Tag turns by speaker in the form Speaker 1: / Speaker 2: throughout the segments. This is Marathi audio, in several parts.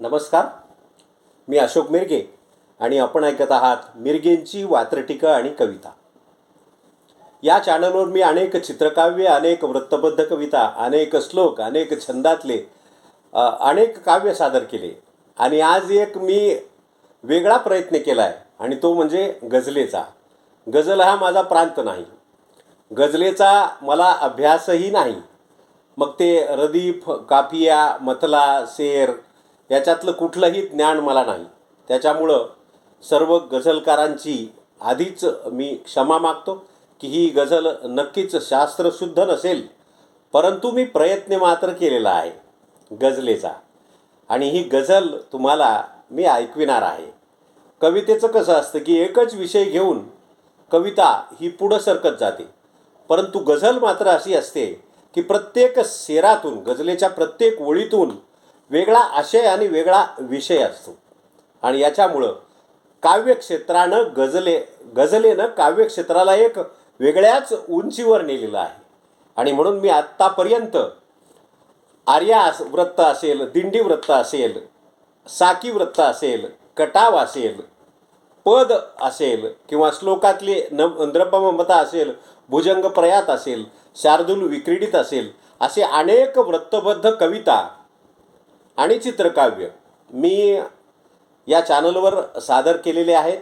Speaker 1: नमस्कार. मी अशोक मिरगे आणि आपण ऐकत आहात मिरगेंची वात्रटिका आणि कविता. या चॅनलवर मी अनेक चित्रकाव्य अनेक वृत्तबद्ध कविता अनेक श्लोक अनेक छंदातले अनेक काव्य सादर केले. आणि आज एक मी वेगळा प्रयत्न केला आहे आणि तो म्हणजे गझलेचा. गझल हा माझा प्रांत नाही. गझलेचा मला अभ्यासही नाही. मग ते रदीफ काफिया मथला शेर याच्यातलं कुठलंही ज्ञान मला नाही. त्याच्यामुळं सर्व गझलकारांची आधीच मी क्षमा मागतो की ही गझल नक्कीच शास्त्रशुद्ध नसेल परंतु मी प्रयत्न मात्र केलेला आहे गझलेचा. आणि ही गझल तुम्हाला मी ऐकविणार आहे. कवितेचं कसं असतं की एकच विषय घेऊन कविता ही पुढं सरकत जाते. परंतु गझल मात्र अशी असते की प्रत्येक शेरातून गझलेच्या प्रत्येक ओळीतून वेगळा आशय आणि वेगळा विषय असतो. आणि याच्यामुळं काव्यक्षेत्रानं गझले गझलेनं काव्यक्षेत्राला एक वेगळ्याच उंचीवर नेलेलं आहे. आणि म्हणून मी आत्तापर्यंत आर्या अस- वृत्त असेल दिंडी वृत्त असेल साकी वृत्त असेल कटाव असेल पद असेल किंवा श्लोकातली न नृपममता असेल भुजंग प्रयात असेल शार्दूल विक्रीडित असेल असे अनेक वृत्तबद्ध कविता आणि चित्रकाव्य. मी या चॅनलवर सादर केलेले आहेत.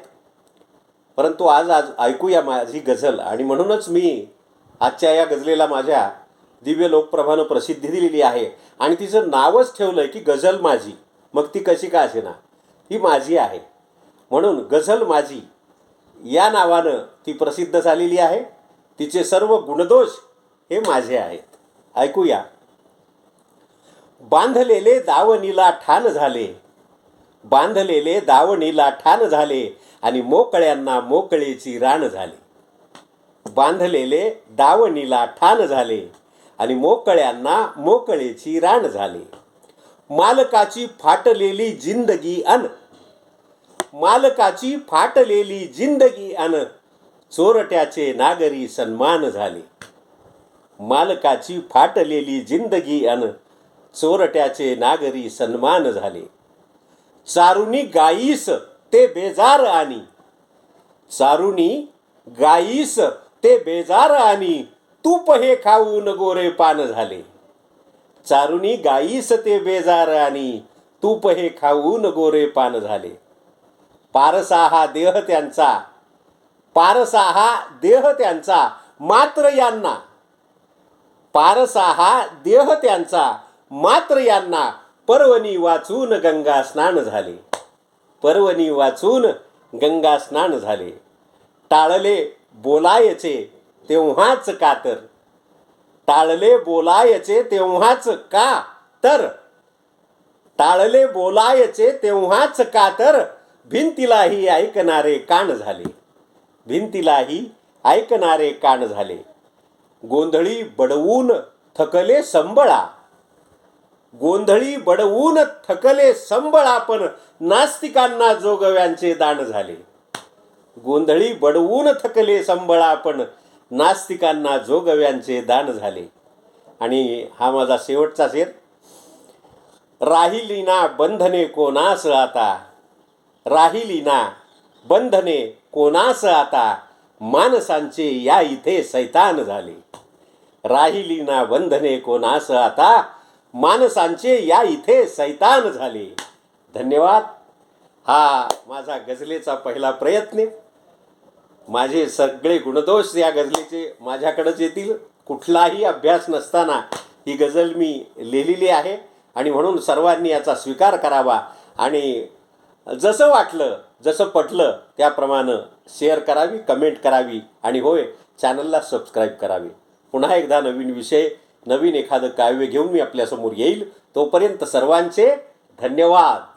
Speaker 1: परंतु आज आज ऐकूया माझी गझल. आणि म्हणूनच मी आजच्या या गझलेला माझ्या दिव्य लोकप्रभानं प्रसिद्धी दिलेली आहे. आणि तिचं नावच ठेवलं आहे की गझल माझी. मग ती कशी का असेना? ही माझी आहे. म्हणून गझल माझी या नावानं ती प्रसिद्ध झालेली आहे. तिचे सर्व गुणदोष हे माझे आहेत. ऐकूया. बांधलेले दावणीला ठाण झाले. बांधलेले दावणीला ठाण झाले आणि मोकळ्यांना मोकळेची रान झाले. बांधलेले दावणीला ठाण झाले आणि मोकळ्यांना मोकळेची रान झाले. मालकाची फाटलेली जिंदगी अन. मालकाची फाटलेली जिंदगी अन. चोरट्याचे नागरी सन्मान झाले. मालकाची फाटलेली जिंदगी अन. चोरट्याचे नागरी सन्मान झाले. चारुनी गाईस ते बेजार आणि. चारुनी गाईस ते बेजार आणि. तूप हे खाऊन गोरे पान झाले. चारुनी गाईस ते बेजार आणि. तूप हे खाऊन गोरे पान झाले. पारसा हा देह त्यांचा. पारसा हा देह त्यांचा. मात्र यांना. पारसा हा देह त्यांचा. मात्र यांना पर्वणी वाचून गंगा स्नान झाले. पर्वणी वाचून गंगा स्नान झाले. टाळले बोलायचे तेव्हाच का तर? टाळले बोलायचे तेव्हाच का तर? टाळले बोलायचे तेव्हाच का तर? भिंतीलाही ऐकणारे कान झाले. भिंतीलाही ऐकणारे कान झाले. गोंधळी बडवून थकले संबळा. गोंधळी बडवून थकले संबळ आपण नास्तिकांना जोगव्यांचे दान झाले. गोंधळी बडवून थकले संबळ आपण नास्तिकांना जोगव्यांचे दान झाले. आणि हा माझा शेवटचा शेर. राहिली ना बंधने कोणास आता? राहिली ना बंधने कोणास आता? माणसांचे या इथे सैतान झाले. राहिली ना बंधने कोणास आता? माणसांचे या इथे सैतान झाले. धन्यवाद. हा माझा गझलेचा पहिला प्रयत्न. माझे सगळे गुणदोष या गझलेचे माझ्याकडंच येतील. कुठलाही अभ्यास नसताना ही गझल मी लिहिलेली आहे आणि म्हणून सर्वांनी याचा स्वीकार करावा आणि जसं वाटलं जसं पटलं त्याप्रमाणे शेअर करावी कमेंट करावी आणि होय चॅनलला सबस्क्राईब करावी. पुन्हा एकदा नवीन विषय नवीन एखादं काव्य घेऊन मी आपल्यासमोर येईल. तोपर्यंत सर्वांचे धन्यवाद.